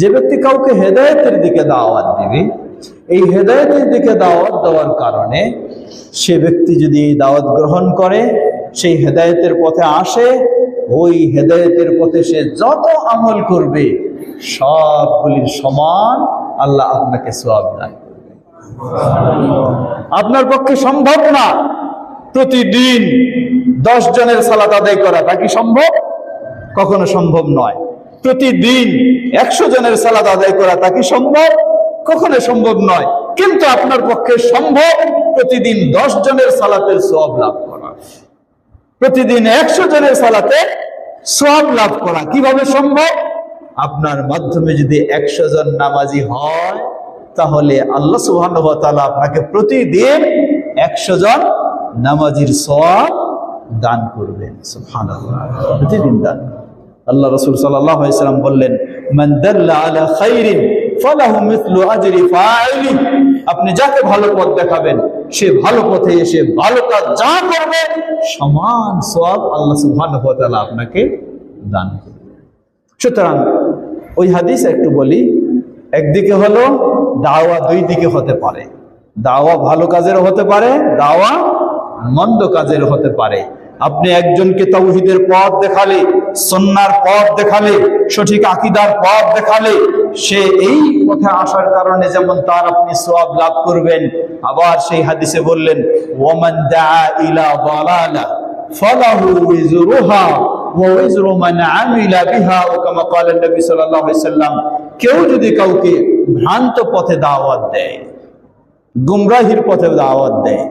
যে ব্যক্তি কাউকে হেদায়তের দিকে দাওয়াত দিবে, এই হেদায়েতের দিকে দাওয়াত দেওয়ার কারণে সে ব্যক্তি যদি এই দাওয়াত গ্রহণ করে, সেই হেদায়েতের পথে আসে, ওই হেদায়েতের পথে সে যত আমল করবে, সবগুলির সমান আল্লাহ আপনাকে সব দান আপনার পক্ষে সম্ভব না প্রতিদিন দশ জনের সালাত আদায় করা, তা কি সম্ভব? কখনো সম্ভব নয়। প্রতিদিন একশো জনের সালাদ আদায় করা তা কি সম্ভব? কখনো সম্ভব নয়। কিন্তু আপনার পক্ষে সম্ভব প্রতিদিন দশ জনের সালাতের সব লাভ করা। প্রতিদিন একশো জনের সালাতে সব লাভ করা কীভাবে সম্ভব? আপনার মাধ্যমে যদি একশো জন নামাজি হয়, তাহলে আল্লাহ সুবহান আপনাকে প্রতিদিন একশো জন নামাজির সব দান করবেন। সুবহানাল্লাহ প্রতিদিন দান করবেন। আল্লাহ রসুল সাল্লাম বললেন আপনি যাকে ভালো পথ দেখাবেন, সে ভালো পথে এসে ভালো কাজ যা করবে, সমান সব আল্লাহ তাআলা আপনাকে দান সুতরাং ওই হাদিস একটু বলি, একদিকে হলো দাওয়া দুই দিকে হতে পারে। দাওয়া ভালো কাজেরও হতে পারে, দাওয়া মন্দ কাজের হতে পারে। আপনি একজনকে তৌহিদের পথ দেখালে সন্ন্যার পথ দেখালে, সঠিক আকিদার পথ দেখালে, সে এই পথে আসার কারণে যেমন তার আপনি সওয়াব লাভ করবেন। আবার সেই হাদিসে বললেন ওমান ইলা কেউ যদি কাউকে ভ্রান্ত পথে দাওয়াত দেয়, গুমরাহির পথে দাওয়াত দেয়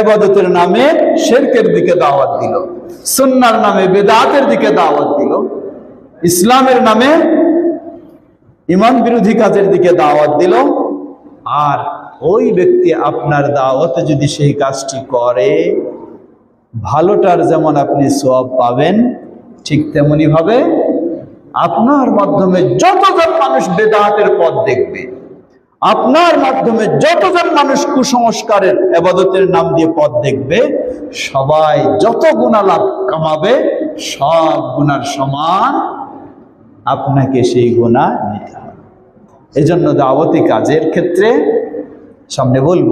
এবাদতের নামে শেরকের দিকে দাওয়াত দিল, সুন্নার নামে বেদাতের দিকে দাওয়াত দিল, ইসলামের নামে ইমান বিরোধী কাজের দিকে দাওয়াত দিল। আর ওই ব্যক্তি আপনার দাওয়াতে যদি সেই কাজটি করে, ভালোটার যেমন আপনি সব পাবেন, ঠিক তেমনি ভাবে আপনার মাধ্যমে যতজন মানুষ বেদাতের পথ দেখবে আপনার মাধ্যমে যতজন মানুষ কুসংস্কারের এবাদতের নাম দিয়ে পথ দেখবে, সবাই যত গুণা লাভ কামাবে, সব গুণার সমান আপনাকে সেই গুণা নিতে হবে। এজন্য দাওয়াতি কাজের ক্ষেত্রে সামনে বলব,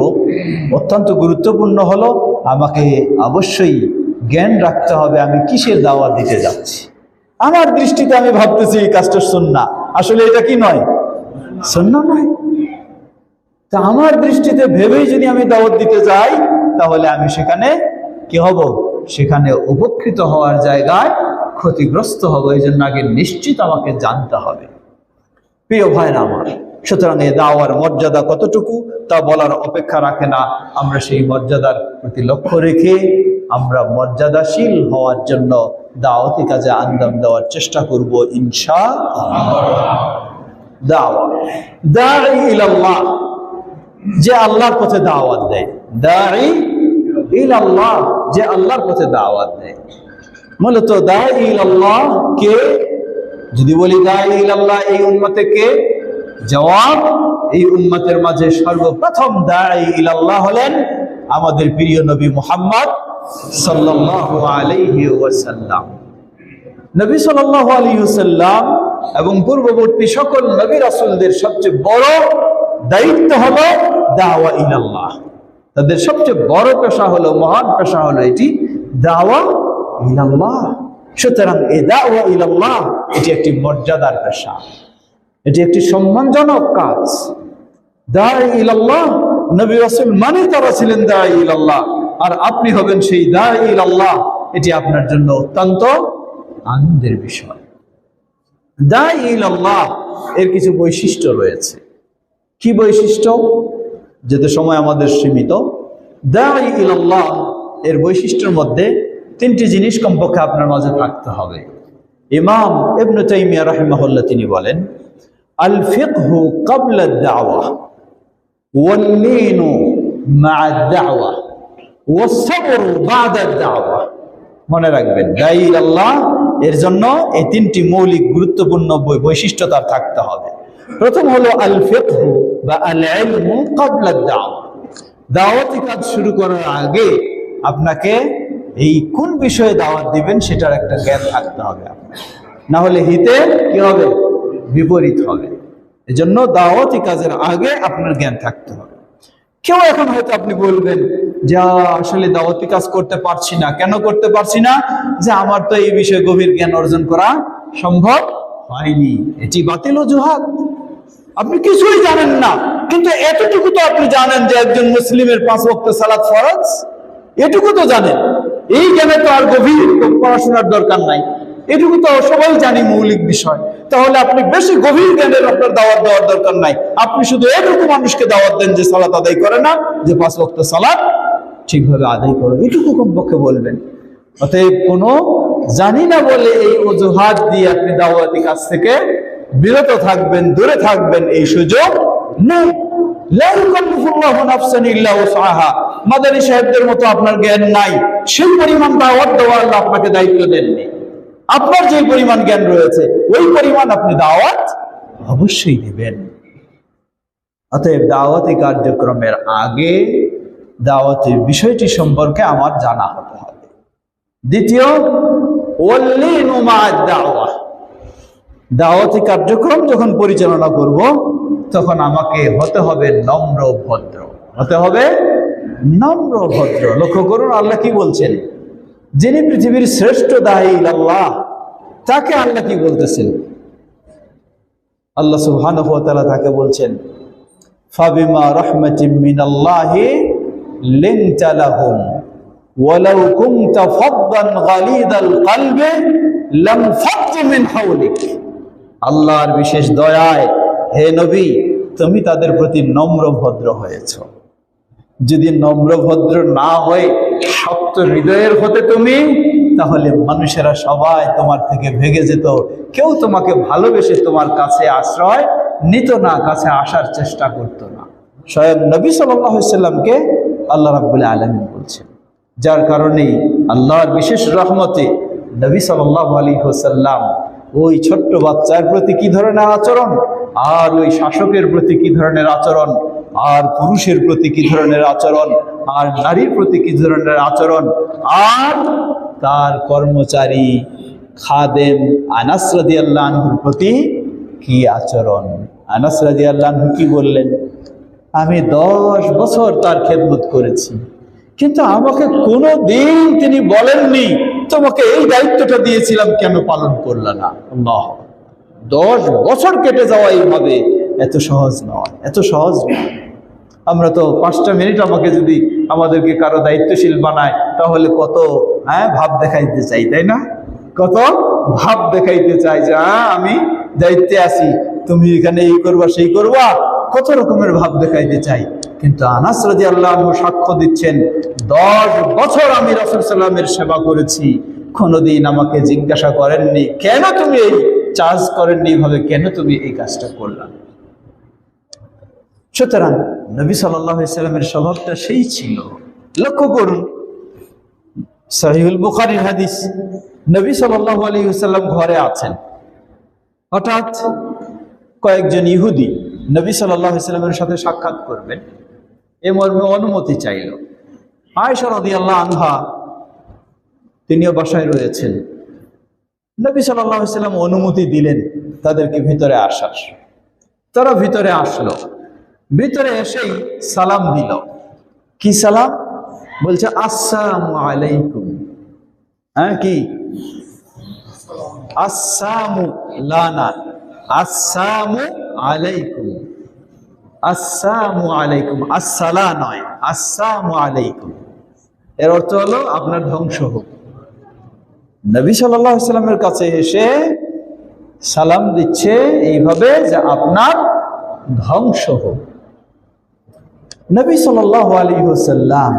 অত্যন্ত গুরুত্বপূর্ণ হলো আমাকে অবশ্যই জ্ঞান রাখতে হবে আমি কিসের দাওয়াত দিতে যাচ্ছি। আমার দৃষ্টিতে আমি ভাবতেছি এই কাজটা সন্না আসলে এটা কি নয়? সন্না নয়। তা আমার দৃষ্টিতে ভেবেই যদি আমি দাওয়াত দিতে যাই, তাহলে আমি সেখানে কি হব? সেখানে উপকৃত হওয়ার জায়গায় ক্ষতিগ্রস্ত হব। এই জন্য আগে নিশ্চিত আমাকে জানতে হবে। প্রিয় ভাইরা আমার, সুতরাং এই দাওয়ার মর্যাদা কতটুকু তা বলার অপেক্ষা রাখে না। আমরা সেই মর্যাদার প্রতি লক্ষ্য রেখে আমরা মর্যাদাশীল হওয়ার জন্য দাওয়াতি কাজে আন্দাম দেওয়ার চেষ্টা করব ইনশা দাওয়া। দা ইলাল্লাহ। যে আল্লাহর পথে দাওয়াত দেয়। দাঁড়ি ইলাল্লাহ, যে আল্লাহর পথে দাওয়াত দেয়। মূলত দায় ইল আল্লাহ কে? যদি বলি দায় ইল আল্লাহ এই উন্মতে কে? জবাব, এই উন্মতের মাঝে সর্বপ্রথম দাঁড়ি ইলাল্লাহ হলেন আমাদের প্রিয় নবী মুহাম্মদ নবী সাল্লাল্লাহু আলাইহি ওয়াসাল্লাম এবং পূর্ববর্তী সকল নবী রাসূলদের সবচেয়ে বড় দায়িত্ব হলো দাওয়া ইলাল্লাহ। তাদের সবচেয়ে বড় পেশা হলো, মহান পেশা হলো এটি দাওয়া ইলাল্লাহ। সুতরাং এই দাওয়া ইলাল্লাহ, এটি একটি মর্যাদার পেশা। এটি একটি সম্মানজনক কাজ। দায় ইলাল্লাহ, নবী রাসূল মানে তারা ছিলেন দায় ইলাল্লাহ। আর আপনি হবেন সেই দায় ইলাল্লাহ, এটি আপনার জন্য অত্যন্ত আনন্দের বিষয়। দায় ইলাল্লাহ, এর কিছু বৈশিষ্ট্য রয়েছে। কি বৈশিষ্ট্য? যেতে সময় আমাদের সীমিত দায় ইলাল্লাহ এর বৈশিষ্ট্যের মধ্যে তিনটি জিনিস কমপক্ষে আপনার মাঝে থাকতে হবে ইমাম ইবনু তাইমিয়া রাহিমাহুল্লাহ তিনি বলেন আল ফিকহু ক্বাবলা দাওয়া واللين مع الدعوة والصبر بعد الدعوة মনে রাখবেন দায়ীর আল্লাহ এর জন্য এই তিনটি মৌলিক গুরুত্বপূর্ণ বৈ- বৈশিষ্ট্য তার থাকতে হবে প্রথম হলো আল ফিকহু বা আল ইলমু ক্বাবলা দাওয়া দাওয়াতি কাজ শুরু করার আগে আপনাকে এই কোন বিষয়ে দাওয়াত দিবেন সেটার একটা জ্ঞান থাকতে হবে না হলে হিতে কি হবে? বিপরীত হবে। এজন্য দাওয়াতি কাজের আগে আপনার জ্ঞান থাকতে হবে। কেউ এখন হয়তো আপনি বলবেন যে আসলে দাওয়াতি কাজ করতে পারছি না। কেন করতে পারছি না? যে, আমার তো এই বিষয়ে গভীর জ্ঞান অর্জন করা সম্ভব হয়নি। এটি বাতিল অজুহাত। আপনি কিছুই জানেন না। কিন্তু এতটুকু তো আপনি জানেন যে একজন মুসলিমের পাঁচ ওয়াক্ত সালাদ ফরজ? এটুকু তো জানেন। এই জ্ঞানে তো আর গভীর পড়াশোনার দরকার নাই। এটুকু তো সবাই জানি মৌলিক বিষয়। তাহলে আপনি বেশি গভীর জ্ঞানের আপনার দাওয়াত দেওয়ার দরকার নাই। আপনি শুধু এটুকু মানুষকে দাওয়াত দেন যে সালাত আদায় করে না, যে পাঁচ ওয়াক্ত সালাদ ঠিকভাবে আদায় করবে এটুকু কমপক্ষে বলবেন। অতএব কোনো জানি না বলে এই অজুহাত দিয়ে আপনি দাওয়াতি কাছ থেকে বিরত থাকবেন, দূরে থাকবেন, এই সুযোগ নেই। মাদানী সাহেবদের মতো আপনার জ্ঞান নাই। পরিমাণ দাওয়াত দেওয়া আপনাকে দায়িত্ব দেননি। আপনার যে পরিমাণ জ্ঞান রয়েছে, ওই পরিমাণ আপনি দাওয়াত অবশ্যই দেবেন অতএব দাওয়াতি কার্যক্রমের আগে দাওয়াতের বিষয়টি সম্পর্কে আমার জানা হতে হবে। দ্বিতীয় দাওয়া। দাওয়াতি কার্যক্রম যখন পরিচালনা করব, তখন আমাকে হতে হবে নম্র ভদ্র। হতে হবে নম্র ভদ্র। লক্ষ্য করুন, আল্লাহ কি বলছেন? যিনি পৃথিবীর শ্রেষ্ঠ দায়ী আল্লাহ তাকে আল্লাহ কি বলতেছেন? আল্লাহ তাআলা তাকে বলছেন, ফাবিমা রাহমাতিম মিনাল্লাহি লিনতা লাহুম, ওয়ালাউ কুনতা ফাদ্দান গালিদাল কলবি লাম ফাদ্দু মিন হাওলিক। আল্লাহর বিশেষ দয়ায়, হে নবী, তুমি তাদের প্রতি নম্র ভদ্র হয়েছ। যদি নম্র ভদ্র না হয়ে শক্ত হৃদয়ের হতে তুমি, তাহলে মানুষেরা সবাই তোমার থেকে ভেগে যেত। কেউ তোমাকে ভালোবেসে তোমার কাছে আশ্রয় নিত না, কাছে আসার চেষ্টা করত না। স্বয়ং নবী সাল্লামকে আল্লাহ রাবুল আলমিন বলছেন, যার কারণে আল্লাহর বিশেষ রহমতে নবী সাল্লাহ আলী হোসাল্লাম ওই ছোট্ট বাচ্চার প্রতি কি ধরনের আচরণ? আর ওই শাসকের প্রতি কি ধরনের আচরণ? আর পুরুষের প্রতি কি ধরনের আচরণ? আর নারীর প্রতি কি ধরনের আচরণ? আর তার কর্মচারী খাদেম আনাস রাদি আল্লাহর প্রতি কি আচরণ? আনাস রাদি আল্লাহ কি বললেন? আমি দশ বছর তার খেদমত করেছি। কিন্তু আমাকে কোনো দিন তিনি বলেননি তোমাকে এই দায়িত্বটা দিয়েছিলাম, কেন পালন করল না? দশ বছর কেটে যাওয়া এইভাবে এত সহজ নয়, এত সহজ নয়। আমরা তো পাঁচটা মিনিট আমাকে যদি আমাদেরকে কারও দায়িত্বশীল বানায়, তাহলে কত হ্যাঁ ভাব দেখাইতে চাই, তাই না? কত ভাব দেখাইতে চাই যে হ্যাঁ আমি দায়িত্বে আছি, তুমি এখানে এই করবা, সেই করবা। কত রকমের ভাব দেখাইতে চাই। কিন্তু আনাস রাজি আল্লাহ সাক্ষ্য দিচ্ছেন, দশ বছর আমি রসুল সাল্লামের সেবা করেছি, কোনোদিন আমাকে জিজ্ঞাসা করেননি, কেন তুমি এই চার্জ করেননি এইভাবে কেন তুমি এই কাজটা করলাম সুতরাং নবী সাল্লামের স্বভাবটা সেই ছিল। লক্ষ্য করুন বুখারির হাদিস, নবী সাল্লাহ সাল্লাম ঘরে আছেন। হঠাৎ কয়েকজন ইহুদি নবী সাল্লামের সাথে সাক্ষাৎ করবেন। এ মর্মে অনুমতি চাইল। আয়সা রদি আল্লাহ আনহা তিনিও বাসায় রয়েছেন। নবী সাল্লাম অনুমতি দিলেন তাদেরকে ভিতরে আসার। তারা ভিতরে আসলো। ভিতরে এসেই সালাম দিল। কি সালাম? বলছে, আসসালামু আলাইকুম। হ্যাঁ কি? আসসামু লানা। আসসামু আলাইকুম। আসসালামু আলাইকুম। আসসালা নয়, আসসালামু আলাইকুম। এর অর্থ হলো আপনার ধ্বংস হোক। নবী সাল্লামের কাছে এসে সালাম দিচ্ছে এইভাবে যে আপনার ধ্বংস হোক। নবী সাল্লাহ আলী হোসাল্লাম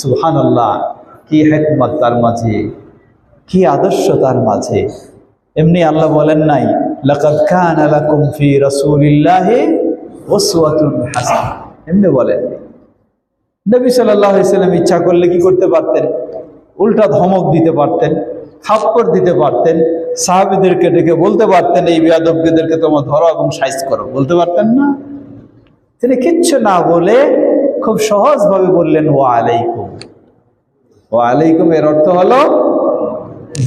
সুহান আল্লাহ কি হেকমত তার মাঝে? কি আদর্শ তার মাঝে? এমনি আল্লাহ বলেন নাই, লাকাদ কানা লাকুম ফি রাসূলিল্লাহি হাসানাহ এমনি বলেন। নবী আলাইহি ইচ্ছা করলে কি করতে পারতেন? উল্টা ধমক দিতে পারতেন, থাপ্পড় দিতে পারতেন, সাহাবীদেরকে ডেকে বলতে পারতেন, এই বিয়াদবদেরকে তোমার ধরো এবং সাইজ করো। বলতে পারতেন না? তিনি কিচ্ছু না বলে খুব সহজভাবে বললেন ও আলাইকুম। ও আলাইকুম এর অর্থ হলো,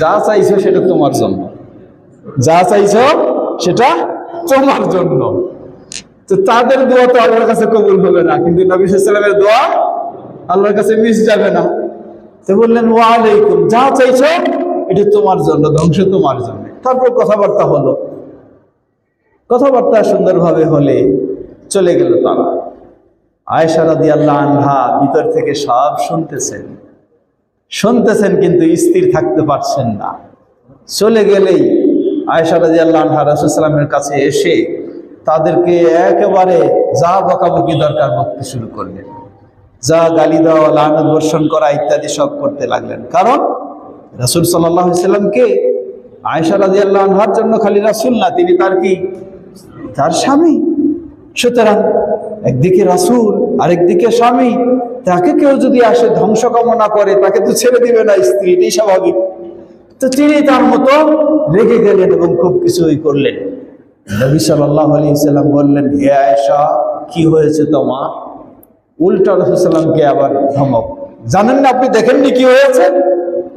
যা চাইছো সেটা তোমার জন্য। যা চাইছো সেটা তোমার জন্য। তো তাদের দোয়া তো আল্লাহর কাছে কবুল হবে না, কিন্তু নবী সাল্লামের দোয়া আল্লাহর কাছে মিস যাবে না। তো বললেন, ওয়ালাইকুম, যা চাইছো, এটা তোমার জন্য, ধ্বংস তোমার জন্য। তারপর কথাবার্তা হলো। কথাবার্তা সুন্দরভাবে হলে চলে গেল তারা। আয়েশা রাদি ভিতর থেকে সব শুনতেছেন। শুনতেছেন, কিন্তু স্থির থাকতে পারছেন না। চলে গেলেই আয়েশা রাজি আল্লাহ আনহা রসুলামের কাছে এসে তাদেরকে একেবারে যা বকাবকি দরকার বকতে শুরু করলেন। যা গালি দেওয়া, লানত বর্ষণ করা ইত্যাদি সব করতে লাগলেন। কারণ রাসুল সাল্লামকে আয়েশা রাজি আল্লাহ আনহার জন্য খালি রাসুল না, তিনি তার কি? তার স্বামী। সুতরাং একদিকে রাসুল, আরেকদিকে স্বামী। তাকে কেউ যদি আসে, ধ্বংস কামনা করে, তাকে তো ছেড়ে দিবে না স্ত্রী, এটাই স্বাভাবিক। তো তিনি তার মতো রেগে গেলেন এবং খুব কিছুই করলেন। নবী সাল্লাহ আলী সাল্লাম বললেন, হে আয়েশা, কি হয়েছে তোমার? উল্টা রসুলামকে আবার ধমক, জানেন না আপনি, দেখেননি কি হয়েছে?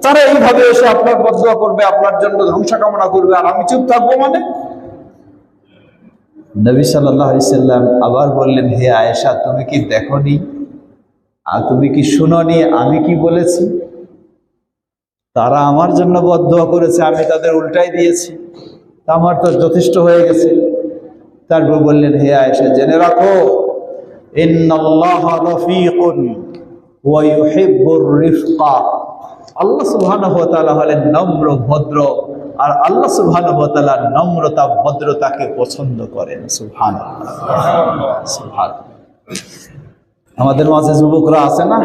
তারা এইভাবে এসে আপনার বদয়া করবে, আপনার জন্য ধ্বংস কামনা করবে, আর আমি চুপ থাকব মানে? নবী সাল্লাম আবার বললেন, হে আয়েশা, তুমি কি দেখনি? আর তুমি কি শুননি? আমি কি বলেছি? তারা আমার জন্য বদয়া করেছে, আমি তাদের উল্টাই দিয়েছি। তা আমার তো যথেষ্ট হয়ে গেছে। তারপর বললেন হে আয়েশা জেনে রাখো আল্লাহ সুবহানাহু ওয়া তাআলা হলেন নম্র ভদ্র আর আল্লাহ সুবহানাহু ওয়া তাআলা নম্রতা ভদ্রতাকে পছন্দ করেন। সুবহানাল্লাহ। সুবহানাল্লাহ। আমাদের মাঝে যুবকরা আছে না?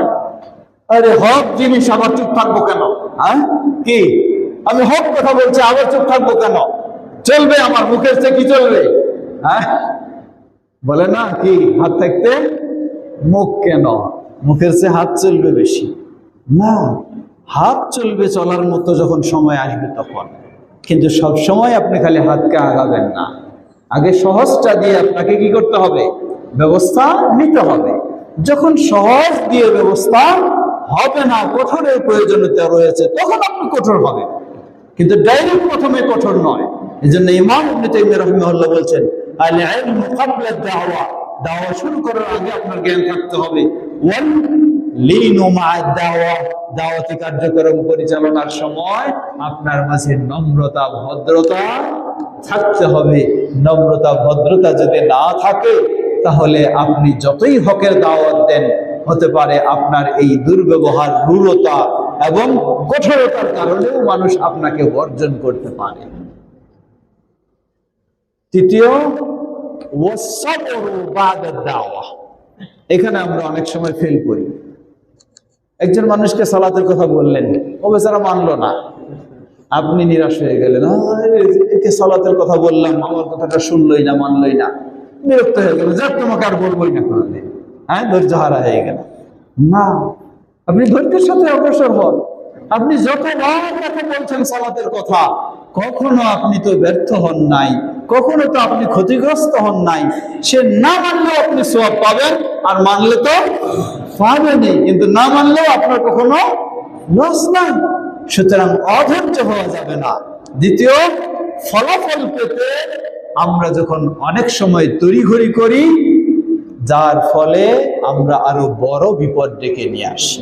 আরে হক জিনিস আবার চুপ থাকব কেন? হ্যাঁ? কি? আমি হক কথা বলছি আবার চুপ থাকব কেন? চলবে, আমার মুখের চেয়ে কি চলবে? হ্যাঁ? বলে না, কি? হাত থাকতে মুখ কেন? মুখের চেয়ে হাত চলবে বেশি। না, হাত চলবে চলার মতো যখন সময় আসবে তখন। কিন্তু সব সময় আপনি খালি হাতকে আগাবেন না। আগে সহজটা দিয়ে আপনাকে কি করতে হবে? ব্যবস্থা নিতে হবে। যখন সহজ দিয়ে ব্যবস্থা হবে না, কঠোরের প্রয়োজনীয়তা রয়েছে, তখন আপনি কঠোর হবে কিন্তু ডাইরেক্ট প্রথমে কঠোর নয়। এই জন্য ইমাম রাহিমাহুল্লাহ বলছেন দাওয়া। শুরু করার আগে আপনার জ্ঞান থাকতে হবে। দাওয়া। দাওয়াতি কার্যক্রম পরিচালনার সময় আপনার মাঝে নম্রতা, ভদ্রতা থাকতে হবে। নম্রতা, ভদ্রতা যদি না থাকে, তাহলে আপনি যতই হকের দাওয়াত দেন, হতে পারে আপনার এই দুর্ব্যবহার রূঢ়তা এবং কঠোরতার কারণেও মানুষ আপনাকে বর্জন করতে পারে। তৃতীয় এখানে আমরা অনেক সময় ফেল করি। একজন মানুষকে সালাতের কথা বললেন, ও বেচারা মানলো না। আপনি নিরাশ হয়ে গেলেন একে সালাতের কথা বললাম, আমার কথাটা শুনলই না, মানলই না। বিরক্ত হয়ে গেল, যাক, তোমাকে আর বলবোই না কোনোদিন। হ্যাঁ ধৈর্য হারা হয়ে গেল। না, আপনি ধৈর্যের সাথে অগ্রসর হন। আপনি যতবার তাকে বলছেন সালাতের কথা কখনো আপনি তো ব্যর্থ হন নাই, কখনো তো আপনি ক্ষতিগ্রস্ত হন নাই। সে না মানলেও আপনি সব পাবেন, আর মানলে তো পাবেনই। কিন্তু না মানলেও আপনার কখনো লস নাই। সুতরাং অধৈর্য হওয়া যাবে না। দ্বিতীয়, ফলাফল পেতে আমরা যখন অনেক সময় তড়িঘড়ি করি, যার ফলে আমরা আরও বড় বিপদ ডেকে নিয়ে আসি।